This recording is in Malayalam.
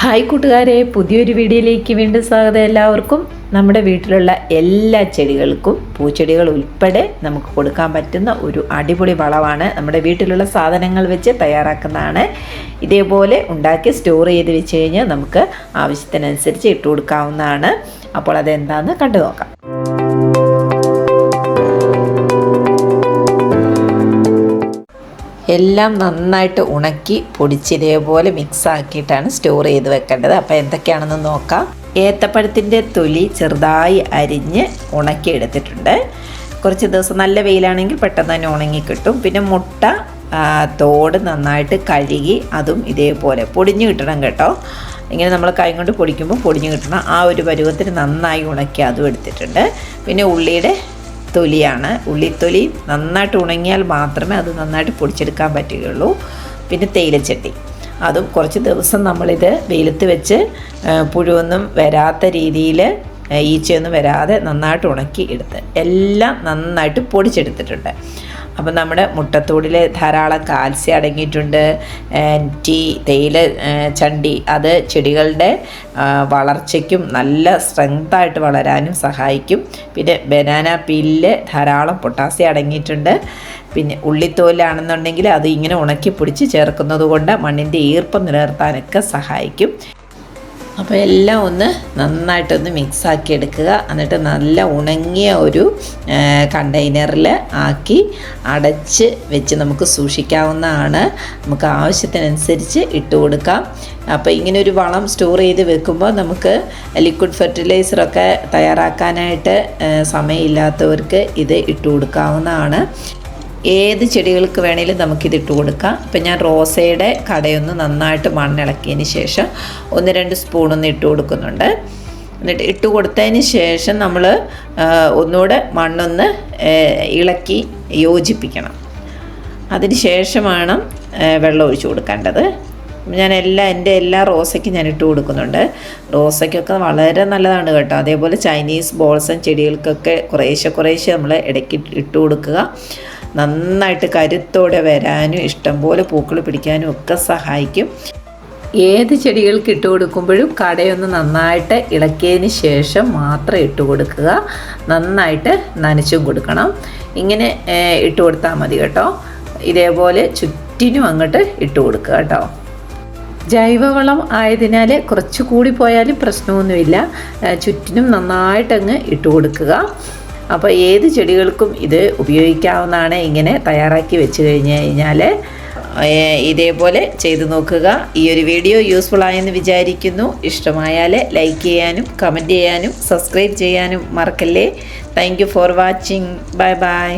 ഹായ് കൂട്ടുകാരെ പുതിയൊരു വീഡിയോയിലേക്ക് വീണ്ടും സ്വാഗതം എല്ലാവർക്കും. നമ്മുടെ വീട്ടിലുള്ള എല്ലാ ചെടികൾക്കും പൂച്ചെടികൾ ഉൾപ്പെടെ നമുക്ക് കൊടുക്കാൻ പറ്റുന്ന ഒരു അടിപൊളി വളമാണ് നമ്മുടെ വീട്ടിലുള്ള സാധനങ്ങൾ വെച്ച് തയ്യാറാക്കുന്നതാണ്. ഇതേപോലെ ഉണ്ടാക്കി സ്റ്റോർ ചെയ്ത് വെച്ച് കഴിഞ്ഞാൽ നമുക്ക് ആവശ്യത്തിനനുസരിച്ച് ഇട്ട് കൊടുക്കാവുന്നതാണ്. അപ്പോൾ അതെന്താണെന്ന് കണ്ടു നോക്കാം എല്ലാം നന്നായിട്ട് ഉണക്കി പൊടിച്ച് ഇതേപോലെ മിക്സ് ആക്കിയിട്ടാണ് സ്റ്റോർ ചെയ്ത് വെക്കേണ്ടത്. അപ്പോൾ എന്തൊക്കെയാണെന്ന് നോക്കാം. ഏത്തപ്പഴത്തിന്റെ തൊലി ചെറുതായി അരിഞ്ഞ് ഉണക്കി എടുത്തിട്ടുണ്ട് കുറച്ച് ദിവസം നല്ല വെയിലാണെങ്കിൽ പെട്ടെന്ന് തന്നെ ഉണങ്ങി കിട്ടും. പിന്നെ മുട്ട തോട് നന്നായിട്ട് കഴുകി അതും ഇതേപോലെ പൊടിഞ്ഞു കിട്ടണം കേട്ടോ. ഇങ്ങനെ നമ്മൾ കൈ കൊണ്ട് പൊടിക്കുമ്പോൾ പൊടിഞ്ഞു കിട്ടണം. ആ ഒരു പരുവത്തിന് നന്നായി ഉണക്കി അതും എടുത്തിട്ടുണ്ട്. പിന്നെ ഉള്ളിയുടെ തൊലിയാണ് ഉള്ളിത്തൊലി നന്നായിട്ട് ഉണങ്ങിയാൽ മാത്രമേ അത് നന്നായിട്ട് പൊടിച്ചെടുക്കാൻ പറ്റുകയുള്ളൂ. പിന്നെ തേയിലച്ചട്ടി. അതും കുറച്ച് ദിവസം നമ്മളിത് വെയിലത്ത് വെച്ച് പുഴുവൊന്നും വരാത്ത രീതിയിൽ ഈച്ചയൊന്നും വരാതെ നന്നായിട്ട് ഉണക്കി എടുത്ത് എല്ലാം നന്നായിട്ട് പൊടിച്ചെടുത്തിട്ടുണ്ട്. അപ്പം നമ്മുടെ മുട്ടത്തോടിൽ ധാരാളം കാൽസ്യം അടങ്ങിയിട്ടുണ്ട് ടീ തേയില ചണ്ടി അത് ചെടികളുടെ വളർച്ചയ്ക്കും നല്ല സ്ട്രെങ്തായിട്ട് വളരാനും സഹായിക്കും. പിന്നെ ബനാന പീലിൽ ധാരാളം പൊട്ടാസ്യം അടങ്ങിയിട്ടുണ്ട്. പിന്നെ ഉള്ളിത്തോലാണെന്നുണ്ടെങ്കിൽ അത് ഇങ്ങനെ ഉണക്കി പൊടിച്ച് ചേർക്കുന്നത് കൊണ്ട് മണ്ണിന്റെ ഈർപ്പം നിലനിർത്താനൊക്കെ സഹായിക്കും. അപ്പോൾ എല്ലാം ഒന്ന് നന്നായിട്ടൊന്ന് മിക്സാക്കി എടുക്കുക. എന്നിട്ട് നല്ല ഉണങ്ങിയ ഒരു കണ്ടെയ്നറിൽ ആക്കി അടച്ച് വെച്ച് നമുക്ക് സൂക്ഷിക്കാവുന്നതാണ്. നമുക്ക് ആവശ്യത്തിനനുസരിച്ച് ഇട്ട് കൊടുക്കാം. അപ്പോൾ ഇങ്ങനെ ഒരു വളം സ്റ്റോർ ചെയ്ത് വെക്കുമ്പോൾ നമുക്ക് ലിക്വിഡ് ഫെർട്ടിലൈസറൊക്കെ തയ്യാറാക്കാനായിട്ട് സമയമില്ലാത്തവർക്ക് ഇത് ഇട്ട് കൊടുക്കാവുന്നതാണ്. ഏത് ചെടികൾക്ക് വേണേലും നമുക്കിത് ഇട്ട് കൊടുക്കാം. ഇപ്പം ഞാൻ റോസയുടെ കടയൊന്ന് നന്നായിട്ട് മണ്ണിളക്കിയതിന് ശേഷം ഒന്ന് രണ്ട് സ്പൂണൊന്ന് ഇട്ട് കൊടുക്കുന്നുണ്ട്. എന്നിട്ട് ഇട്ട് കൊടുത്തതിന് ശേഷം നമ്മൾ ഒന്നുകൂടെ മണ്ണൊന്ന് ഇളക്കി യോജിപ്പിക്കണം. അതിന് ശേഷമാണ് വെള്ളം ഒഴിച്ചു കൊടുക്കേണ്ടത്. ഞാൻ എല്ലാ എന്റെ എല്ലാ റോസയ്ക്കും ഞാൻ ഇട്ട് കൊടുക്കുന്നുണ്ട്. റോസയ്ക്കൊക്കെ വളരെ നല്ലതാണ് കേട്ടോ. അതേപോലെ ചൈനീസ് ബോൾസം ചെടികൾക്കൊക്കെ കുറേശ്ശെ കുറേശ്ശെ നമ്മൾ ഇടയ്ക്ക് ഇട്ട് കൊടുക്കുക. നന്നായിട്ട് കരുത്തോടെ വരാനും ഇഷ്ടം പോലെ പൂക്കൾ പിടിക്കാനും ഒക്കെ സഹായിക്കും. ഏത് ചെടികൾക്ക് ഇട്ട് കൊടുക്കുമ്പോഴും കടയൊന്ന് നന്നായിട്ട് ഇളക്കിയതിന് ശേഷം മാത്രം ഇട്ട് കൊടുക്കുക. നന്നായിട്ട് നനച്ചും കൊടുക്കണം. ഇങ്ങനെ ഇട്ട് കൊടുത്താൽ മതി കേട്ടോ. ഇതേപോലെ ചുറ്റിനും അങ്ങോട്ട് ഇട്ട് കൊടുക്കുക കേട്ടോ. ജൈവവളം ആയതിനാൽ കുറച്ച് കൂടി പോയാലും പ്രശ്നമൊന്നുമില്ല. ചുറ്റിനും നന്നായിട്ടങ്ങ് ഇട്ട് കൊടുക്കുക. അപ്പോൾ ഏത് ചെടികൾക്കും ഇത് ഉപയോഗിക്കാവുന്നതാണ് ഇങ്ങനെ തയ്യാറാക്കി വെച്ച് കഴിഞ്ഞ് കഴിഞ്ഞാൽ ഇതേപോലെ ചെയ്തു നോക്കുക. ഈ ഒരു വീഡിയോ യൂസ്ഫുൾ ആയെന്ന് വിചാരിക്കുന്നു. ഇഷ്ടമായാൽ ലൈക്ക് ചെയ്യാനും കമന്റ് ചെയ്യാനും സബ്സ്ക്രൈബ് ചെയ്യാനും മറക്കല്ലേ. Thank for watching bye bye